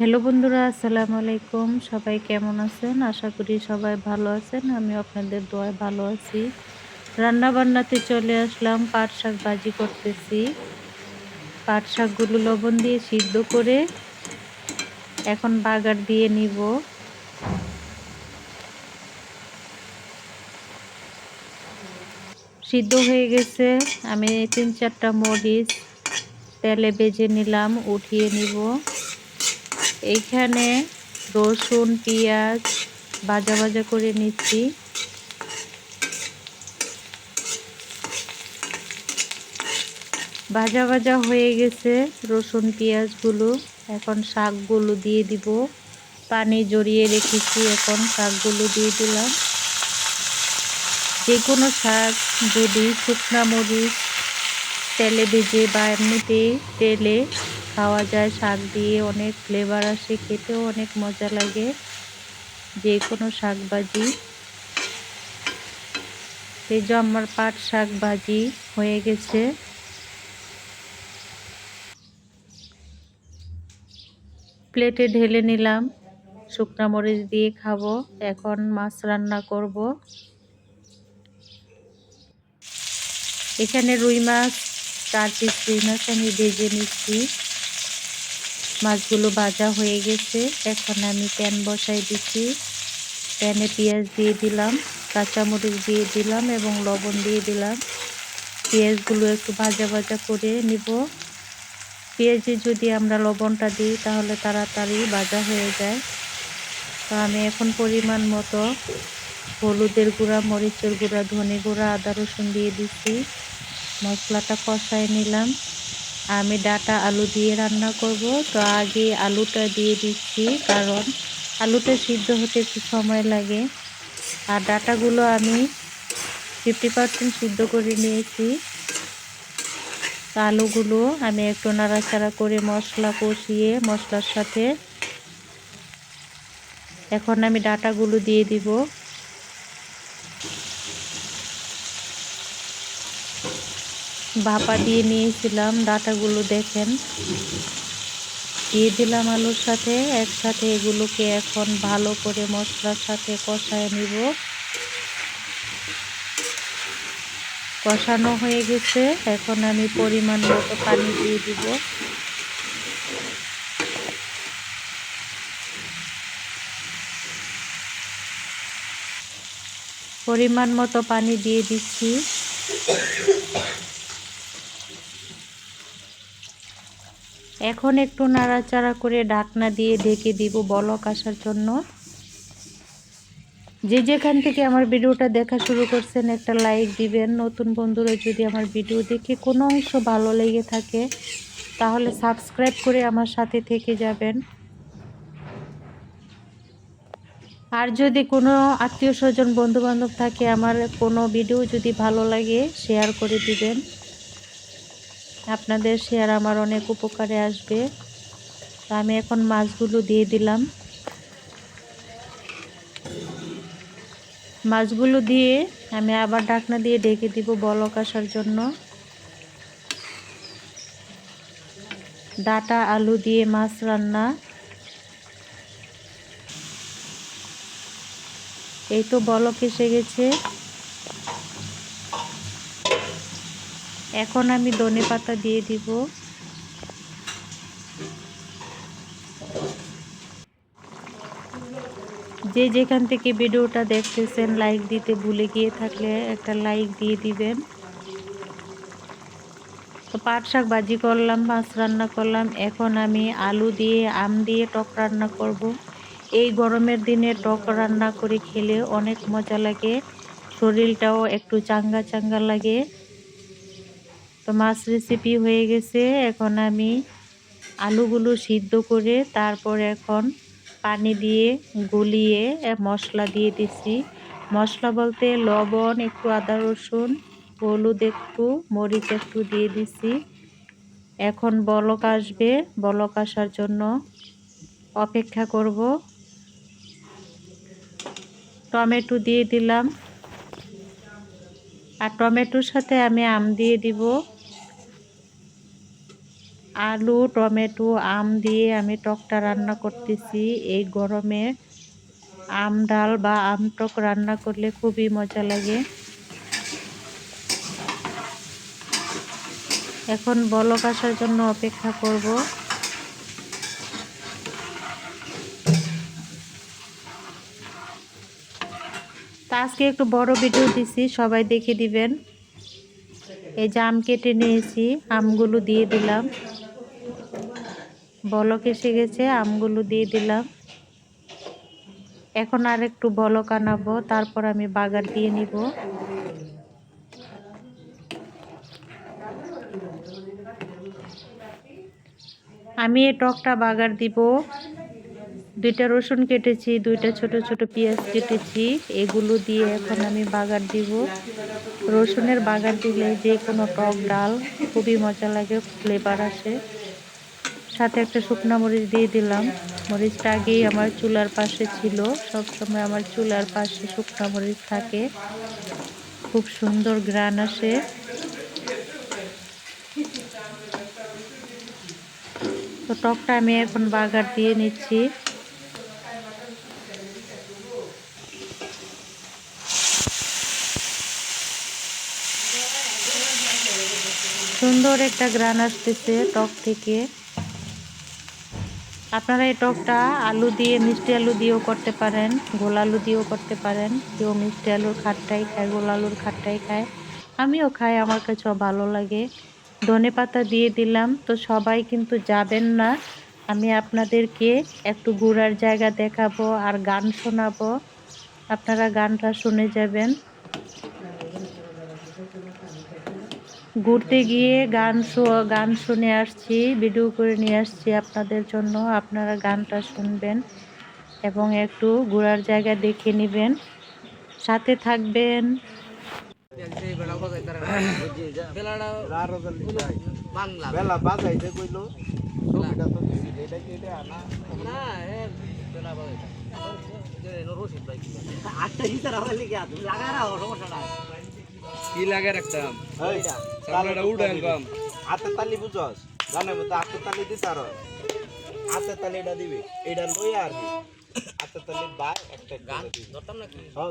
Hello বন্ধুরা, আসসালামু আলাইকুম। সবাই কেমন আছেন? আশা করি সবাই ভালো আছেন। আমি আপনাদের দোয়ায় ভালো আছি। রান্না বান্নাতে চলে আসলাম, পাট শাক ভাজি করতেছি। পাট শাকগুলো লবণ দিয়ে সিদ্ধ করে এখন বাগার দিয়ে নিব। সিদ্ধ হয়ে গেছে। আমি তিন চারটা মরিচ তেলে বেজে নিলাম, উঠিয়ে নিব। এইখানে রসুন, পেঁয়াজ ভাজা ভাজা করে নিচ্ছি। ভাজা ভাজা হয়ে গেছে রসুন, পেঁয়াজগুলো। এখন শাকগুলো দিয়ে দিব। পানি জড়িয়ে রেখেছি, এখন শাকগুলো দিয়ে দিলাম। যে কোনো শাক যদি শুকনা মরিচ, তেলে ভেজে বা এমনিতেই তেলে খাওয়া যায়, শাক দিয়ে অনেক ফ্লেভার আসে, খেতেও অনেক মজা লাগে। যে কোনো শাক ভাজি এই যে আমার পাট শাক ভাজি হয়ে গেছে। প্লেটে ঢেলে নিলাম। শুকনা মরিচ দিয়ে খাব। এখন মাছ রান্না করব। এখানে রুই মাছ, চার পিস রুই মাছ আমি ভেজে নিচ্ছি। মাছগুলো ভাজা হয়ে গেছে। এখন আমি প্যান বসাই দিচ্ছি। প্যানে পেঁয়াজ দিয়ে দিলাম, কাঁচামরিচ দিয়ে দিলাম এবং লবণ দিয়ে দিলাম। পেঁয়াজগুলো একটু ভাজা ভাজা করে নিব। পেঁয়াজে যদি আমরা লবণটা দিই তাহলে তাড়াতাড়ি ভাজা হয়ে যায়। তো আমি এখন পরিমাণ মতো হলুদের গুঁড়া, মরিচের গুঁড়া, ধনে গুঁড়া, আদা রসুন দিয়ে দিচ্ছি। মশলাটা কষায় নিলাম। আমি ডাটা আলু দিয়ে রান্না করব। তো আগে আলুটা দিয়ে দিচ্ছি, কারণ আলুটা সিদ্ধ হতে একটু সময় লাগে। আর ডাটাগুলো আমি ফিফটি পার্সেন্ট সিদ্ধ করে নিয়েছি। আলুগুলো আমি একটু নাড়াচাড়া করে মশলা কষিয়ে মশলার সাথে এখন আমি ডাটাগুলো দিয়ে দিব। ভাপা দিয়ে নিয়েছিলাম, ডাটাগুলো দেখেন। দিয়ে দিলাম আলুর সাথে, একসাথে এগুলোকে এখন ভালো করে মশলার সাথে কষায় নিব। কষানো হয়ে গেছে, এখন আমি পরিমাণ মতো পানি দিয়ে দিব। পরিমাণ মতো পানি দিয়ে দিচ্ছি। এখন একটু নাড়াচাড়া করে ঢাকনা দিয়ে ঢেকে দিব বলক আসার জন্য। যে যেখান থেকে আমার ভিডিওটা দেখা শুরু করছেন, একটা লাইক দিবেন। নতুন বন্ধুরা যদি আমার ভিডিও দেখে কোনো অংশ ভালো লেগে থাকে, তাহলে সাবস্ক্রাইব করে আমার সাথে থেকে যাবেন। আর যদি কোনো আত্মীয় স্বজন, বন্ধুবান্ধব থাকে, আমার কোনো ভিডিও যদি ভালো লাগে শেয়ার করে দিবেন। আপনাদের শেয়ার আমার অনেক উপকারে আসবে। তো আমি এখন মাছগুলো দিয়ে দিলাম। মাছগুলো দিয়ে আমি আবার ঢাকনা দিয়ে ডেকে দিব বলক আসার জন্য। ডাটা, আলু দিয়ে মাছ রান্না। এই তো বলক এসে গেছে। এখন আমি ধনে পাতা দিয়ে দিব। যে যেখান থেকে ভিডিওটা দেখতেছেন লাইক দিতে ভুলে গিয়ে থাকলে একটা লাইক দিয়ে দিবেন। তো পাট শাক ভাজি করলাম, মাছ রান্না করলাম। এখন আমি আলু দিয়ে, আম দিয়ে টক রান্না করব। এই গরমের দিনে টক রান্না করে খেলে অনেক মজা লাগে, শরীরটাও একটু চাঙ্গা চাঙ্গা লাগে। তো মাছ রেসিপি হয়ে গেছে। এখন আমি আলুগুলো সিদ্ধ করে তারপর এখন পানি দিয়ে গুলিয়ে মশলা দিয়ে দিছি মশলা বলতে লবণ, একটু আদা, রসুন, হলুদ একটু, মরিচ একটু দিয়ে দিছি এখন বলক আসবে। বলক আসার জন্য অপেক্ষা করব। টমেটো দিয়ে দিলাম। আর টমেটোর সাথে আমি আম দিয়ে দিব। আলু, টমেটো, আম দিয়ে আমি টকটা রান্না করতেছি। এই গরমে আম ডাল বা আম টক রান্না করলে খুবই মজা লাগে। এখন বলক আসার জন্য অপেক্ষা করব। তা আজকে একটু বড় ভিডিও দিছি, সবাই দেখে দিবেন। এই যে আম কেটে নিয়েছি, আমগুলো দিয়ে দিলাম। বলক এসে গেছে, আমগুলো দিয়ে দিলাম। এখন আর একটু বলক আনাবো, তারপর আমি বাগার দিয়ে নিব। আমি এই টকটা বাগার দিব। দুইটা রসুন কেটেছি, দুইটা ছোট ছোট পেঁয়াজ কেটেছি, এগুলো দিয়ে এখন আমি বাগার দিব। রসুনের বাগার দিলে যে কোনো টক ডাল খুবই মজা লাগে ফ্লেভার আসে। সাথে একটা শুকনো মরিচ দিয়ে দিলাম। মরিচটা আগেই আমার চুলার পাশে ছিল। সব সময় আমার চুলার পাশে শুকনো মরিচ থাকে। খুব সুন্দর গ্রান আসে। তো টকটা আমি এখন বাগার দিয়ে নিচ্ছি। সুন্দর একটা গ্রান আসতেছে টক থেকে। আপনারা এই টকটা আলু দিয়ে, মিষ্টি আলু দিয়েও করতে পারেন, গোল আলু দিয়েও করতে পারেন। কেউ মিষ্টি আলুর খাটটাই খায়, গোল আলুর খাটটাই খায়। আমিও খাই, আমার কাছেও ভালো লাগে। ধনে পাতা দিয়ে দিলাম, তো সবাই কিন্তু যাবেন না। আমি আপনাদেরকে একটু ঘোরার জায়গা দেখাবো আর গান শোনাবো। আপনারা গানটা শুনে যাবেন। ঘুরতে গিয়ে গান গান শুনে আসছি ভিডিও করে নিয়ে আসছি আপনাদের জন্য। আপনারা গানটা শুনবেন এবং একটু ঘোরার জায়গা দেখে নেবেন। সাথে থাকবেন। বেলা কি লাগে রাখতাম সামনেটা উড়ান কম হাতে তালি বুঝস। জানে মতো হাতে তালি দিস আর। হাতে তালি এটা দিবি এটা লই আর হাতে তালি বাই একটা গান ধরতাম নাকি? হ্যাঁ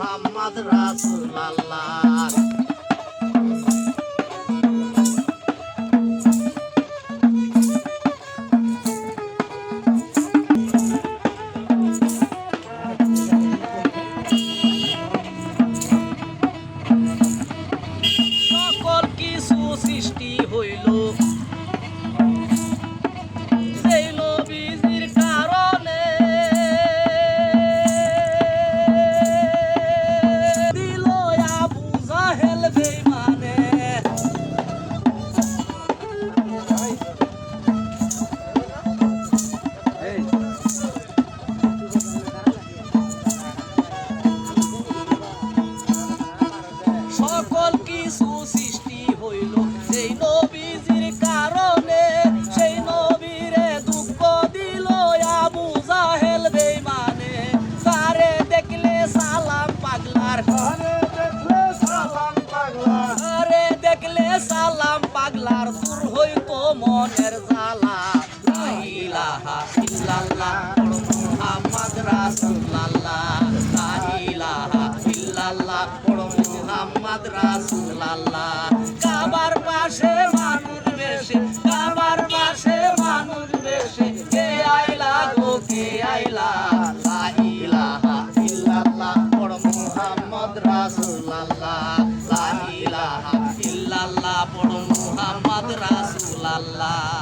মুহাম্মদ রাসূলাল্লাহ। Yeah. Allah.